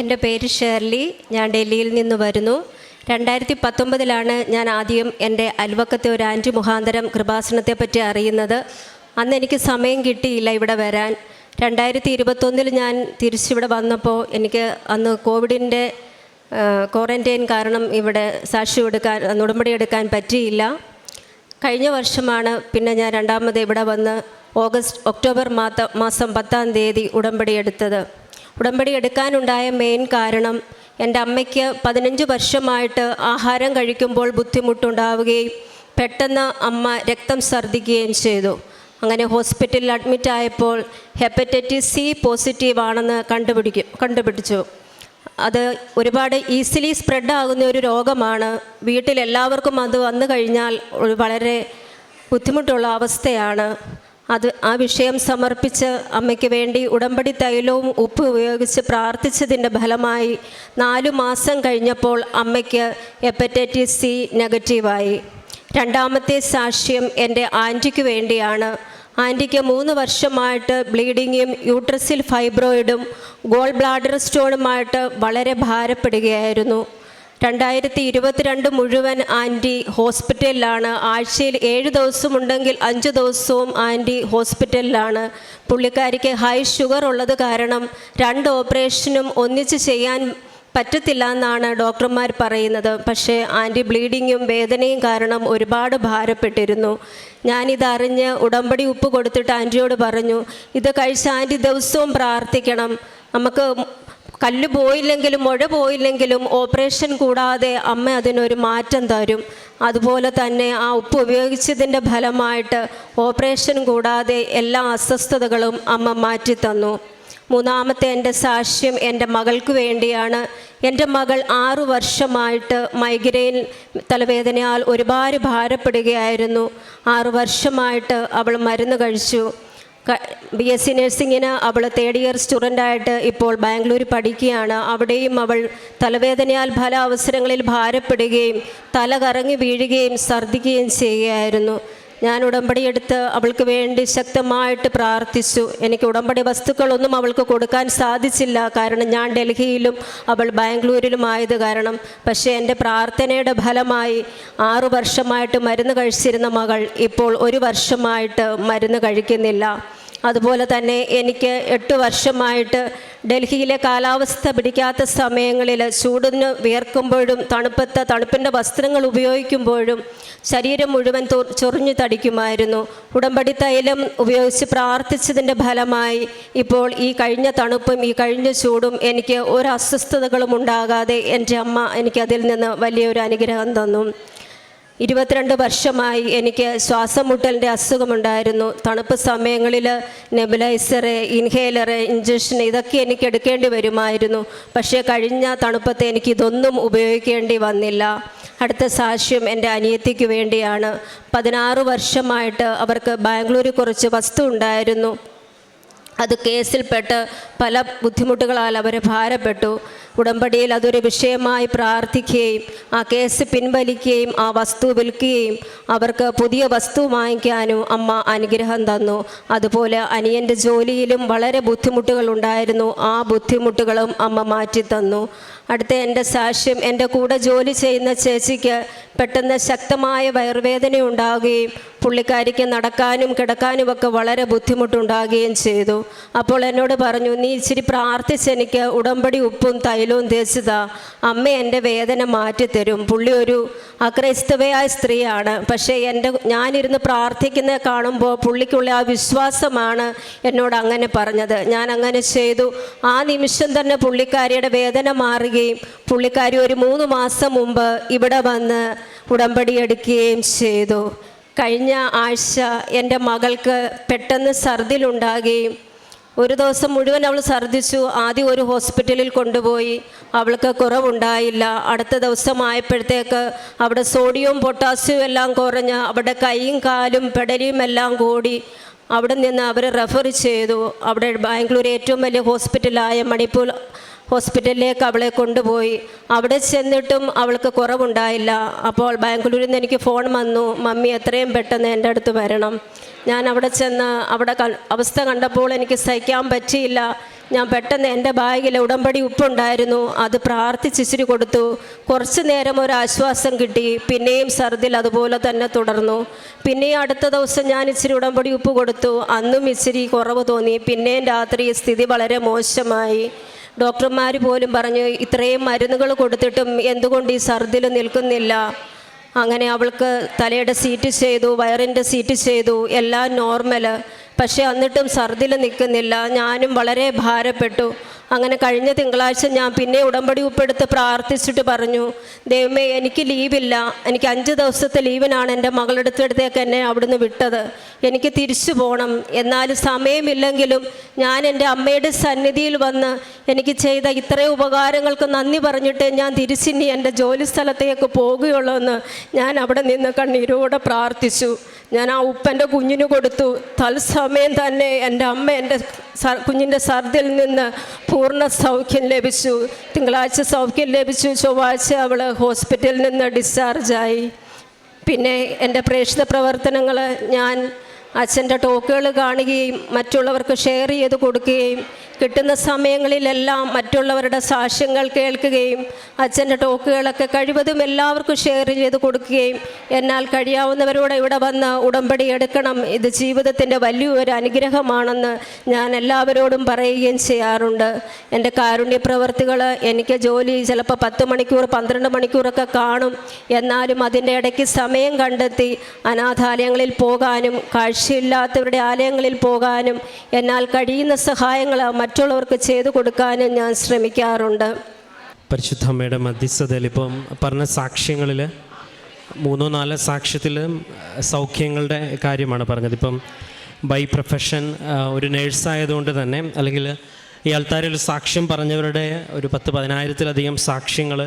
എന്റെ പേര് ഷേർലി. ഞാൻ ഡൽഹിയിൽ നിന്ന് വരുന്നു. രണ്ടായിരത്തി പത്തൊമ്പതിലാണ് ഞാൻ ആദ്യം എന്റെ അൽവക്കത്തെ ഒരു ആന്റി മുഖാന്തരം കൃപാസനത്തെ പറ്റി അറിയുന്നത്. അന്ന് എനിക്ക് സമയം കിട്ടിയില്ല ഇവിടെ വരാൻ. രണ്ടായിരത്തി ഇരുപത്തൊന്നിൽ ഞാൻ തിരിച്ചിവിടെ വന്നപ്പോൾ എനിക്ക് അന്ന് കോവിഡിന്റെ ക്വാറന്റൈൻ കാരണം ഇവിടെ സാക്ഷി എടുക്കാൻ ഉടമ്പടി എടുക്കാൻ പറ്റിയില്ല. കഴിഞ്ഞ വർഷമാണ് പിന്നെ ഞാൻ രണ്ടാമത് ഇവിടെ വന്ന് ഓഗസ്റ്റ് ഒക്ടോബർ മാസം പത്താം തീയതി ഉടമ്പടി എടുത്തത്. ഉടമ്പടി എടുക്കാനുണ്ടായ മെയിൻ കാരണം എന്റെ അമ്മയ്ക്ക് പതിനഞ്ച് വർഷമായിട്ട് ആഹാരം കഴിക്കുമ്പോൾ ബുദ്ധിമുട്ടുണ്ടാവുകയും പെട്ടെന്ന് അമ്മ രക്തം ഛർദ്ദിക്കുകയും ചെയ്തു. അങ്ങനെ ഹോസ്പിറ്റലിൽ അഡ്മിറ്റ് ആയപ്പോൾ ഹെപ്പറ്റൈറ്റിസ് സി പോസിറ്റീവ് ആണെന്ന് കണ്ടുപിടിക്കും കണ്ടുപിടിച്ചു. അത് ഒരുപാട് ഈസിലി സ്പ്രെഡ് ആകുന്ന ഒരു രോഗമാണ്. വീട്ടിൽ എല്ലാവർക്കും അത് വന്നു കഴിഞ്ഞാൽ വളരെ ബുദ്ധിമുട്ടുള്ള അവസ്ഥയാണ്. അത് ആ വിഷയം സമർപ്പിച്ച് അമ്മയ്ക്ക് വേണ്ടി ഉടമ്പടി തൈലവും ഉപ്പ് ഉപയോഗിച്ച് പ്രാർത്ഥിച്ചതിന്റെ ഫലമായി നാലു മാസം കഴിഞ്ഞപ്പോൾ അമ്മയ്ക്ക് ഹെപ്പറ്റൈറ്റിസ് സി നെഗറ്റീവായി. രണ്ടാമത്തെ സാക്ഷ്യം എന്റെ ആന്റിക്ക് വേണ്ടിയാണ്. ആന്റിക്ക് മൂന്ന് വർഷമായിട്ട് ബ്ലീഡിങ്ങും യൂട്രസിൽ ഫൈബ്രോയിഡും ഗോൾ ബ്ലാഡർ സ്റ്റോണുമായിട്ട് വളരെ ഭാരപ്പെടുകയായിരുന്നു. രണ്ടായിരത്തി ഇരുപത്തിരണ്ട് മുഴുവൻ ആന്റി ഹോസ്പിറ്റലിലാണ്. ആഴ്ചയിൽ ഏഴ് ദിവസമുണ്ടെങ്കിൽ അഞ്ച് ദിവസവും ആന്റി ഹോസ്പിറ്റലിലാണ്. പുള്ളിക്കാരിക്ക് ഹൈ ഷുഗർ ഉള്ളത് കാരണം രണ്ട് ഓപ്പറേഷനും ഒന്നിച്ച് ചെയ്യാൻ പറ്റത്തില്ല എന്നാണ് ഡോക്ടർമാർ പറയുന്നത്. പക്ഷേ ആന്റി ബ്ലീഡിങ്ങും വേദനയും കാരണം ഒരുപാട് ഭാരപ്പെട്ടിരുന്നു. ഞാനിതറിഞ്ഞ് ഉടമ്പടി ഉപ്പ് കൊടുത്തിട്ട് ആന്റിയോട് പറഞ്ഞു ഇത് കഴിച്ച് ആന്റി ദിവസവും പ്രാർത്ഥിക്കണം. നമുക്ക് കല്ല് പോയില്ലെങ്കിലും മുഴ പോയില്ലെങ്കിലും ഓപ്പറേഷൻ കൂടാതെ അമ്മ അതിനൊരു മാറ്റം തരും. അതുപോലെ തന്നെ ആ ഉപ്പ് ഉപയോഗിച്ചതിന്റെ ഫലമായിട്ട് ഓപ്പറേഷൻ കൂടാതെ എല്ലാ അസ്വസ്ഥതകളും അമ്മ മാറ്റി തന്നു മൂന്നാമത്തെ എന്റെ സാക്ഷ്യം എന്റെ മകൾക്ക് വേണ്ടിയാണ്. എന്റെ മകൾ ആറു വർഷമായിട്ട് മൈഗ്രെയിൻ തലവേദനയാൽ ഒരുപാട് ഭാരപ്പെടുകയായിരുന്നു. ആറു വർഷമായിട്ട് അവൾ മരുന്ന് കഴിച്ചു. ബി എസ് സി നഴ്സിങ്ങിന് അവൾ തേർഡ് ഇയർ സ്റ്റുഡന്റായിട്ട് ഇപ്പോൾ ബാംഗ്ലൂർ പഠിക്കുകയാണ്. അവിടെയും അവൾ തലവേദനയാൽ പല അവസരങ്ങളിൽ ഭാരപ്പെടുകയും തല കറങ്ങി വീഴുകയും ഛർദ്ദിക്കുകയും ചെയ്യുകയായിരുന്നു. ഞാൻ ഉടമ്പടി എടുത്ത് അവൾക്ക് വേണ്ടി ശക്തമായിട്ട് പ്രാർത്ഥിച്ചു. എനിക്ക് ഉടമ്പടി വസ്തുക്കളൊന്നും അവൾക്ക് കൊടുക്കാൻ സാധിച്ചില്ല. കാരണം ഞാൻ ഡൽഹിയിലും അവൾ ബാംഗ്ലൂരിലും ആയത് കാരണം. പക്ഷേ എന്റെ പ്രാർത്ഥനയുടെ ഫലമായി ആറു വർഷമായിട്ട് മരുന്ന് കഴിച്ചിരുന്ന മകൾ ഇപ്പോൾ ഒരു വർഷമായിട്ട് മരുന്ന് കഴിക്കുന്നില്ല. അതുപോലെ തന്നെ എനിക്ക് എട്ട് വർഷമായിട്ട് ഡൽഹിയിലെ കാലാവസ്ഥ പിടിക്കാത്ത സമയങ്ങളിൽ ചൂടിന് വിയർക്കുമ്പോഴും തണുപ്പത്തെ തണുപ്പിന്റെ വസ്ത്രങ്ങൾ ഉപയോഗിക്കുമ്പോഴും ശരീരം മുഴുവൻ ചൊറിഞ്ഞു തടിക്കുമായിരുന്നു. ഉടമ്പടി തൈലം ഉപയോഗിച്ച് പ്രാർത്ഥിച്ചതിന്റെ ഫലമായി ഇപ്പോൾ ഈ കഴിഞ്ഞ തണുപ്പും ഈ കഴിഞ്ഞ ചൂടും എനിക്ക് ഒരു അസ്വസ്ഥതകളും ഉണ്ടാകാതെ എന്റെ അമ്മ എനിക്കതിൽ നിന്ന് വലിയൊരു അനുഗ്രഹം തന്നു. ഇരുപത്തിരണ്ട് വർഷമായി എനിക്ക് ശ്വാസമുട്ടലിന്റെ അസുഖമുണ്ടായിരുന്നു. തണുപ്പ് സമയങ്ങളിൽ നെബുലൈസറ് ഇൻഹേലറ് ഇഞ്ചക്ഷൻ ഇതൊക്കെ എനിക്ക് എടുക്കേണ്ടി വരുമായിരുന്നു. പക്ഷേ കഴിഞ്ഞ തണുപ്പത്തെ എനിക്ക് ഇതൊന്നും ഉപയോഗിക്കേണ്ടി വന്നില്ല. അടുത്ത സാക്ഷ്യം എന്റെ അനിയത്തിക്ക് വേണ്ടിയാണ്. പതിനാറ് വർഷമായിട്ട് അവർക്ക് ബാംഗ്ലൂരിൽ കുറച്ച് വസ്തു ഉണ്ടായിരുന്നു. അത് കേസിൽപ്പെട്ട് പല ബുദ്ധിമുട്ടുകളാൽ അവർ ഭാരപ്പെട്ടു. ഉടമ്പടിയിൽ അതൊരു വിഷയമായി പ്രാർത്ഥിക്കുകയും ആ കേസ് പിൻവലിക്കുകയും ആ വസ്തു വിൽക്കുകയും അവർക്ക് പുതിയ വസ്തു വാങ്ങിക്കാനും അമ്മ അനുഗ്രഹം തന്നു. അതുപോലെ അനിയന്റെ ജോലിയിലും വളരെ ബുദ്ധിമുട്ടുകൾ ഉണ്ടായിരുന്നു ആ ബുദ്ധിമുട്ടുകളും അമ്മ മാറ്റി തന്നു അടുത്ത എന്റെ സാക്ഷ്യം എന്റെ കൂടെ ജോലി ചെയ്യുന്ന ചേച്ചിക്ക് പെട്ടെന്ന് ശക്തമായ വയർവേദന ഉണ്ടാവുകയും പുള്ളിക്കാരിക്ക് നടക്കാനും കിടക്കാനും ഒക്കെ വളരെ ബുദ്ധിമുട്ടുണ്ടാകുകയും ചെയ്തു. അപ്പോൾ എന്നോട് പറഞ്ഞു നീ ഇച്ചിരി പ്രാർത്ഥിച്ച് എനിക്ക് ഉടമ്പടി ഉപ്പും തൈലവും തേച്ചതാ അമ്മ എന്റെ വേദന മാറ്റിത്തരും. പുള്ളി ഒരു അക്രൈസ്തവയായ സ്ത്രീയാണ്. പക്ഷേ എന്റെ ഞാനിരുന്ന് പ്രാർത്ഥിക്കുന്നത് കാണുമ്പോൾ പുള്ളിക്കുള്ള ആ വിശ്വാസമാണ് എന്നോട് അങ്ങനെ പറഞ്ഞത്. ഞാൻ അങ്ങനെ ചെയ്തു. ആ നിമിഷം തന്നെ പുള്ളിക്കാരിയുടെ വേദന മാറുകയും പുള്ളിക്കാരി ഒരു മൂന്ന് മാസം മുമ്പ് ഇവിടെ വന്ന് ഉടമ്പടി എടുക്കുകയും ചെയ്തു. കഴിഞ്ഞ ആഴ്ച എന്റെ മകൾക്ക് പെട്ടെന്ന് ഛർദിലുണ്ടാകുകയും ഒരു ദിവസം മുഴുവൻ അവൾ ഛർദ്ദിച്ചു. ആദ്യം ഒരു ഹോസ്പിറ്റലിൽ കൊണ്ടുപോയി. അവൾക്ക് കുറവുണ്ടായില്ല. അടുത്ത ദിവസം ആയപ്പോഴത്തേക്ക് അവിടെ സോഡിയവും പൊട്ടാസ്യവും എല്ലാം കുറഞ്ഞ് അവിടെ കൈയും കാലും പെടലിയും എല്ലാം കൂടി അവിടെ നിന്ന് അവർ റെഫർ ചെയ്തു. അവിടെ ബാംഗ്ലൂർ ഏറ്റവും വലിയ ഹോസ്പിറ്റലായ മണിപ്പൂർ ഹോസ്പിറ്റലിലേക്ക് അവളെ കൊണ്ടുപോയി. അവിടെ ചെന്നിട്ടും അവൾക്ക് കുറവുണ്ടായില്ല. അപ്പോൾ ബാംഗ്ലൂരിൽ നിന്ന് എനിക്ക് ഫോൺ വന്നു മമ്മി എത്രയും പെട്ടെന്ന് എന്റെ അടുത്ത് വരണം. ഞാൻ അവിടെ ചെന്ന് അവിടെ അവസ്ഥ കണ്ടപ്പോൾ എനിക്ക് സഹിക്കാൻ പറ്റിയില്ല. ഞാൻ പെട്ടെന്ന് എന്റെ ബാഗിൽ ഉടമ്പടി ഉപ്പുണ്ടായിരുന്നു. അത് പ്രാർത്ഥിച്ച് ഇച്ചിരി കൊടുത്തു. കുറച്ച് നേരം ഒരു ആശ്വാസം കിട്ടി. പിന്നെയും സർദിൽ അതുപോലെ തന്നെ തുടർന്നു. പിന്നെയും അടുത്ത ദിവസം ഞാൻ ഇച്ചിരി ഉടമ്പടി ഉപ്പ് കൊടുത്തു. അന്നും ഇച്ചിരി കുറവ് തോന്നി. പിന്നെയും രാത്രി സ്ഥിതി വളരെ മോശമായി. ഡോക്ടർമാർ പോലും പറഞ്ഞു ഇത്രയും മരുന്നുകൾ കൊടുത്തിട്ടും എന്തുകൊണ്ട് ഈ സർദിൽ നിൽക്കുന്നില്ല? അങ്ങനെ അവൾക്ക് തലയുടെ സീറ്റ് ചെയ്തു വയറിന്റെ സീറ്റ് ചെയ്തു എല്ലാം നോർമൽ പക്ഷേ എന്നിട്ടും സർദിൽ നിൽക്കുന്നില്ല. ഞാനും വളരെ ഭാരപ്പെട്ടു. അങ്ങനെ കഴിഞ്ഞ തിങ്കളാഴ്ച ഞാൻ പിന്നെ ഉടമ്പടി ഉപ്പെടുത്ത് പ്രാർത്ഥിച്ചിട്ട് പറഞ്ഞു ദൈവമേ എനിക്ക് ലീവില്ല. എനിക്ക് അഞ്ച് ദിവസത്തെ ലീവിനാണ് എന്റെ മകളെടുത്തെടുത്തേക്ക് എന്നെ അവിടുന്ന് വിട്ടത്. എനിക്ക് തിരിച്ചു പോകണം എന്നാൽ സമയമില്ലെങ്കിലും ഞാൻ എന്റെ അമ്മയുടെ സന്നിധിയിൽ വന്ന് എനിക്ക് ചെയ്ത ഇത്രയും ഉപകാരങ്ങൾക്ക് നന്ദി പറഞ്ഞിട്ട് ഞാൻ തിരിച്ചിനി എന്റെ ജോലി സ്ഥലത്തേക്ക് പോകുകയുള്ളൂ എന്ന് ഞാൻ അവിടെ നിന്ന് കണ്ണീരോടെ പ്രാർത്ഥിച്ചു. ഞാൻ ആ ഉപ്പന്റെ കുഞ്ഞിന് കൊടുത്തു. തത്സമയം തന്നെ എന്റെ അമ്മ എന്റെ കുഞ്ഞിന്റെ സർദിൽ നിന്ന് പൂർണ സൗഖ്യം ലഭിച്ചു. തിങ്കളാഴ്ച സൗഖ്യം ലഭിച്ചു. ചൊവ്വാഴ്ച അവൾ ഹോസ്പിറ്റലിൽ നിന്ന് ഡിസ്ചാർജായി. പിന്നെ എന്റെ പ്രേക്ഷിത പ്രവർത്തനങ്ങൾ ഞാൻ അച്ഛന്റെ ടോക്കുകൾ കാണുകയും മറ്റുള്ളവർക്ക് ഷെയർ ചെയ്ത് കൊടുക്കുകയും കിട്ടുന്ന സമയങ്ങളിലെല്ലാം മറ്റുള്ളവരുടെ സാക്ഷ്യങ്ങൾ കേൾക്കുകയും അച്ഛന്റെ ടോക്കുകളൊക്കെ കഴിവതും എല്ലാവർക്കും ഷെയർ ചെയ്ത് കൊടുക്കുകയും എന്നാൽ കഴിയാവുന്നവരോട് ഇവിടെ വന്ന് ഉടമ്പടി എടുക്കണം. ഇത് ജീവിതത്തിന്റെ വലിയൊരു അനുഗ്രഹമാണെന്ന് ഞാൻ എല്ലാവരോടും പറയുകയും ചെയ്യാറുണ്ട്. എന്റെ കാരുണ്യ പ്രവർത്തികൾ എനിക്ക് ജോലി ചിലപ്പോൾ പത്ത് മണിക്കൂർ പന്ത്രണ്ട് മണിക്കൂറൊക്കെ കാണും. എന്നാലും അതിന്റെ ഇടയ്ക്ക് സമയം കണ്ടെത്തി അനാഥാലയങ്ങളിൽ പോകാനും കാഴ്ചയില്ലാത്തവരുടെ ആലയങ്ങളിൽ പോകാനും എന്നാൽ കഴിയുന്ന സഹായങ്ങൾ മറ്റുള്ളവർക്ക് ചെയ്തു കൊടുക്കാനും ഞാൻ ശ്രമിക്കാറുണ്ട്. പരിശുദ്ധ അമ്മയുടെ മധ്യസ്ഥതയിൽ ഇപ്പം പറഞ്ഞ സാക്ഷ്യങ്ങളിൽ മൂന്നോ നാലോ സാക്ഷ്യത്തിൽ സൗഖ്യങ്ങളുടെ കാര്യമാണ് പറഞ്ഞത്. ഇപ്പം ബൈ പ്രൊഫഷൻ ഒരു നേഴ്സായതുകൊണ്ട് തന്നെ അല്ലെങ്കിൽ ഈ ആൾത്താരിൽ സാക്ഷ്യം പറഞ്ഞവരുടെ ഒരു പത്ത് പതിനായിരത്തിലധികം സാക്ഷ്യങ്ങൾ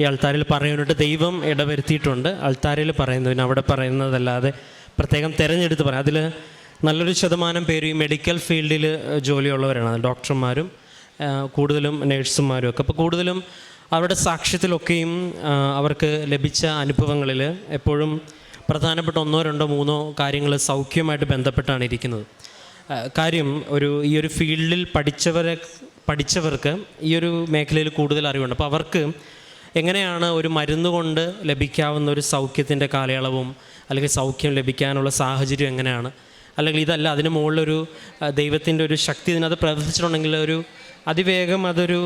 ഈ ആൾത്താരിൽ പറയാനായിട്ട് ദൈവം ഇടവരുത്തിയിട്ടുണ്ട്. ആൾത്താരിൽ പറയുന്നതിന് അവിടെ പറയുന്നതല്ലാതെ പ്രത്യേകം തിരഞ്ഞെടുത്ത് പറയാം. അതിൽ നല്ലൊരു ശതമാനം പേര് ഈ മെഡിക്കൽ ഫീൽഡിൽ ജോലിയുള്ളവരാണ്. ഡോക്ടർമാരും കൂടുതലും നേഴ്സുമാരും ഒക്കെ. അപ്പോൾ കൂടുതലും അവരുടെ സാക്ഷ്യത്തിലൊക്കെയും അവർക്ക് ലഭിച്ച അനുഭവങ്ങളിൽ എപ്പോഴും പ്രധാനപ്പെട്ട ഒന്നോ രണ്ടോ മൂന്നോ കാര്യങ്ങൾ സൗഖ്യമായിട്ട് ബന്ധപ്പെട്ടാണ് ഇരിക്കുന്നത്. കാര്യം ഒരു ഈ ഒരു ഫീൽഡിൽ പഠിച്ചവരെ പഠിച്ചവർക്ക് ഈ ഒരു മേഖലയിൽ കൂടുതൽ അറിവുണ്ട്. അപ്പോൾ അവർക്ക് എങ്ങനെയാണ് ഒരു മരുന്ന് കൊണ്ട് ലഭിക്കാവുന്ന ഒരു സൗഖ്യത്തിന്റെ കാലയളവും അല്ലെങ്കിൽ സൗഖ്യം ലഭിക്കാനുള്ള സാഹചര്യം എങ്ങനെയാണ്? അല്ലെങ്കിൽ ഇതല്ല അതിന് മുകളിലൊരു ദൈവത്തിന്റെ ഒരു ശക്തി ഇതിനകത്ത് പ്രവർത്തിച്ചിട്ടുണ്ടെങ്കിൽ ഒരു അതിവേഗം അതൊരു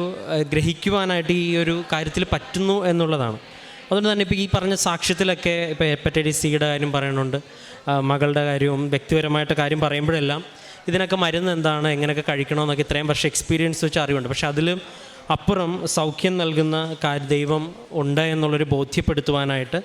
ഗ്രഹിക്കുവാനായിട്ട് ഈ ഒരു കാര്യത്തിൽ പറ്റുന്നു എന്നുള്ളതാണ്. അതുകൊണ്ട് തന്നെ ഇപ്പോൾ ഈ പറഞ്ഞ സാക്ഷ്യത്തിലൊക്കെ ഇപ്പോൾ ഹെപ്പറ്റൈറ്റിസ് സിയുടെ കാര്യം പറയുന്നുണ്ട്. മകളുടെ കാര്യവും വ്യക്തിപരമായിട്ട് കാര്യം പറയുമ്പോഴെല്ലാം ഇതിനൊക്കെ മരുന്ന് എന്താണ് എങ്ങനെയൊക്കെ കഴിക്കണമെന്നൊക്കെ ഇത്രയും വർഷം എക്സ്പീരിയൻസ് വെച്ച് അറിവുണ്ട്. പക്ഷേ അതിലും അപ്പുറം സൗഖ്യം നൽകുന്ന ദൈവം ഉണ്ട് എന്നുള്ളൊരു ബോധ്യപ്പെടുത്തുവാനായിട്ട്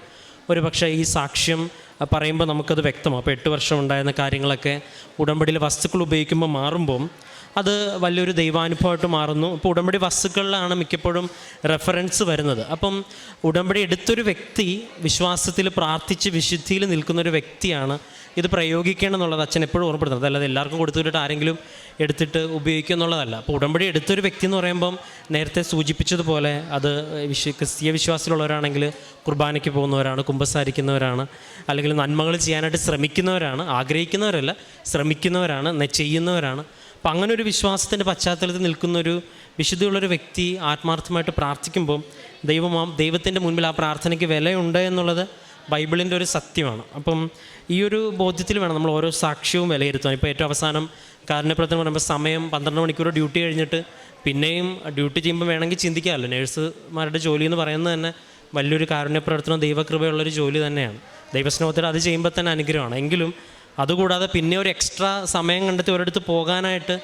ഒരു പക്ഷേ ഈ സാക്ഷ്യം പറയുമ്പോൾ നമുക്കത് വ്യക്തമാണ് അപ്പോൾ എട്ട് വർഷം ഉണ്ടായിരുന്ന കാര്യങ്ങളൊക്കെ ഉടമ്പടിയിലെ വസ്തുക്കൾ ഉപയോഗിക്കുമ്പോൾ മാറുമ്പം അത് വലിയൊരു ദൈവാനുഭവമായിട്ട് മാറുന്നു. ഇപ്പോൾ ഉടമ്പടി വസ്തുക്കളിലാണ് മിക്കപ്പോഴും റെഫറൻസ് വരുന്നത്. അപ്പം ഉടമ്പടി എടുത്തൊരു വ്യക്തി വിശ്വാസത്തിൽ പ്രാർത്ഥിച്ച് വിശുദ്ധിയിൽ നിൽക്കുന്ന ഒരു വ്യക്തിയാണ് ഇത് പ്രയോഗിക്കണം എന്നുള്ളത് അച്ഛൻ എപ്പോഴും ഓർമ്മപ്പെടുത്തുന്നത്. അല്ലാതെ എല്ലാവർക്കും കൊടുത്തുവിട്ടിട്ട് ആരെങ്കിലും എടുത്തിട്ട് ഉപയോഗിക്കുക എന്നുള്ളതല്ല അപ്പോൾ ഉടമ്പടി എടുത്തൊരു വ്യക്തി എന്ന് പറയുമ്പം നേരത്തെ സൂചിപ്പിച്ചതുപോലെ അത് വിശ്വ ക്രിസ്തീയ വിശ്വാസത്തിലുള്ളവരാണെങ്കിൽ കുർബാനയ്ക്ക് പോകുന്നവരാണ് കുമ്പസാരിക്കുന്നവരാണ് അല്ലെങ്കിൽ നന്മകൾ ചെയ്യാനായിട്ട് ശ്രമിക്കുന്നവരാണ് ആഗ്രഹിക്കുന്നവരല്ല ശ്രമിക്കുന്നവരാണ് ചെയ്യുന്നവരാണ്. അപ്പം അങ്ങനെ ഒരു വിശ്വാസത്തിന്റെ പശ്ചാത്തലത്തിൽ നിൽക്കുന്നൊരു വിശുദ്ധിയുള്ളൊരു വ്യക്തി ആത്മാർത്ഥമായിട്ട് പ്രാർത്ഥിക്കുമ്പം ദൈവം ദൈവത്തിന്റെ മുൻപിൽ ആ പ്രാർത്ഥനയ്ക്ക് വിലയുണ്ട് എന്നുള്ളത് ബൈബിളിന്റെ ഒരു സത്യമാണ്. അപ്പം ഈ ഒരു ബോധ്യത്തിൽ വേണം നമ്മൾ ഓരോ സാക്ഷ്യവും വിലയിരുത്താൻ. ഇപ്പോൾ ഏറ്റവും അവസാനം കാരുണ്യപ്രവർത്തനം പറയുമ്പോൾ സമയം പന്ത്രണ്ട് മണിക്കൂർ ഡ്യൂട്ടി കഴിഞ്ഞിട്ട് പിന്നെയും ഡ്യൂട്ടി ചെയ്യുമ്പോൾ വേണമെങ്കിൽ ചിന്തിക്കാമല്ലോ. നേഴ്സുമാരുടെ ജോലി എന്ന് പറയുന്നത് തന്നെ വലിയൊരു കാരുണ്യപ്രവർത്തനം ദൈവകൃപയുള്ളൊരു ജോലി തന്നെയാണ്. ദൈവസ്നേഹത്തിൽ അത് ചെയ്യുമ്പോൾ തന്നെ അനുഗ്രഹമാണ്. എങ്കിലും അതുകൂടാതെ പിന്നെ ഒരു എക്സ്ട്രാ സമയം കണ്ടെത്തി ഒരിടത്ത് പോകാനായിട്ട്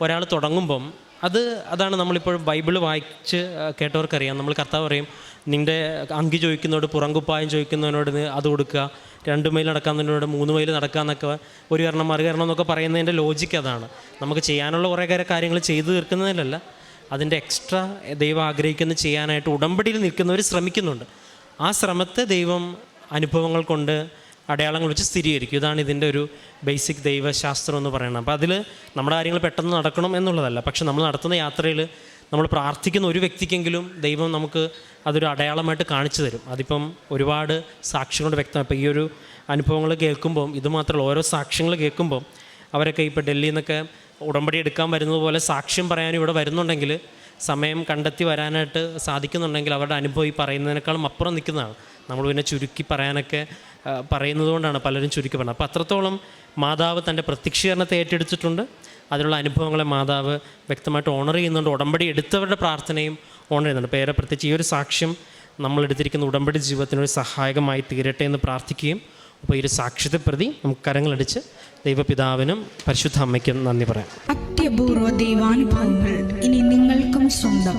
ഒരാൾ തുടങ്ങുമ്പം അത് അതാണ് നമ്മളിപ്പോൾ ബൈബിൾ വായിച്ച് കേട്ടവർക്കറിയാം. നമ്മൾ കർത്താവ് പറയും നിന്റെ അങ്കി ചോദിക്കുന്നതോട് പുറങ്കുപ്പായം ചോദിക്കുന്നവനോട് അത് കൊടുക്കുക. രണ്ട് മൈൽ നടക്കാവുന്നതിനോട് മൂന്ന് മൈൽ നടക്കാമെന്നൊക്കെ ഒരു കാരണം മറുകരണം എന്നൊക്കെ പറയുന്നതിന്റെ ലോജിക്ക് അതാണ്. നമുക്ക് ചെയ്യാനുള്ള കുറേ കാര്യം കാര്യങ്ങൾ ചെയ്തു തീർക്കുന്നതിലല്ല. അതിന്റെ എക്സ്ട്രാ ദൈവം ആഗ്രഹിക്കുന്ന ചെയ്യാനായിട്ട് ഉടമ്പടിയിൽ നിൽക്കുന്നവർ ശ്രമിക്കുന്നുണ്ട്. ആ ശ്രമത്തെ ദൈവം അനുഭവങ്ങൾ കൊണ്ട് അടയാളങ്ങൾ വെച്ച് സ്ഥിരീകരിക്കും. ഇതാണ് ഇതിന്റെ ഒരു ബേസിക് ദൈവശാസ്ത്രം എന്ന് പറയുന്നത്. അപ്പോൾ അതിൽ നമ്മുടെ കാര്യങ്ങൾ പെട്ടെന്ന് നടക്കണം എന്നുള്ളതല്ല. പക്ഷെ നമ്മൾ നടത്തുന്ന യാത്രയിൽ നമ്മൾ പ്രാർത്ഥിക്കുന്ന ഒരു വ്യക്തിക്കെങ്കിലും ദൈവം നമുക്ക് അതൊരു അടയാളമായിട്ട് കാണിച്ചു തരും. അതിപ്പം ഒരുപാട് സാക്ഷ്യങ്ങളുടെ വ്യക്തം ഇപ്പോൾ ഈ ഒരു അനുഭവങ്ങൾ കേൾക്കുമ്പം ഇത് മാത്രമല്ല ഓരോ സാക്ഷ്യങ്ങൾ കേൾക്കുമ്പം അവരൊക്കെ ഇപ്പോൾ ഡൽഹിയിൽ നിന്നൊക്കെ ഉടമ്പടി എടുക്കാൻ വരുന്നത് പോലെ സാക്ഷ്യം പറയാനും ഇവിടെ വരുന്നുണ്ടെങ്കിൽ സമയം കണ്ടെത്തി വരാനായിട്ട് സാധിക്കുന്നുണ്ടെങ്കിൽ അവരുടെ അനുഭവം ഈ പറയുന്നതിനേക്കാളും അപ്പുറം നിൽക്കുന്നതാണ്. നമ്മൾ പിന്നെ ചുരുക്കി പറയാനൊക്കെ പറയുന്നത് കൊണ്ടാണ് പലരും ചുരുക്കി പറഞ്ഞത്. അപ്പോൾ അത്രത്തോളം മാതാവ് തന്റെ പ്രത്യക്ഷീകരണത്തെ ഏറ്റെടുത്തിട്ടുണ്ട്. അതിനുള്ള അനുഭവങ്ങളെ മാതാവ് വ്യക്തമായിട്ട് ഓണർ ചെയ്യുന്നുണ്ട്. ഉടമ്പടി എടുത്തവരുടെ പ്രാർത്ഥനയും ഓണർ ചെയ്യുന്നുണ്ട്. പേരെ പ്രത്യേകിച്ച് ഈ ഒരു സാക്ഷ്യം നമ്മൾ എടുത്തിരിക്കുന്ന ഉടമ്പടി ജീവിതത്തിനൊരു സഹായകമായി തീരട്ടെ എന്ന് പ്രാർത്ഥിക്കുകയും അപ്പോൾ ഈ ഒരു സാക്ഷ്യത്തെ പ്രതി നമുക്ക് കരങ്ങളടിച്ച് ദൈവപിതാവിനും പരിശുദ്ധ അമ്മയ്ക്കും നന്ദി പറയാം. അത്യപൂർവ ദൈവാനുഭവങ്ങൾ ഇനി നിങ്ങൾക്കും സ്വന്തം.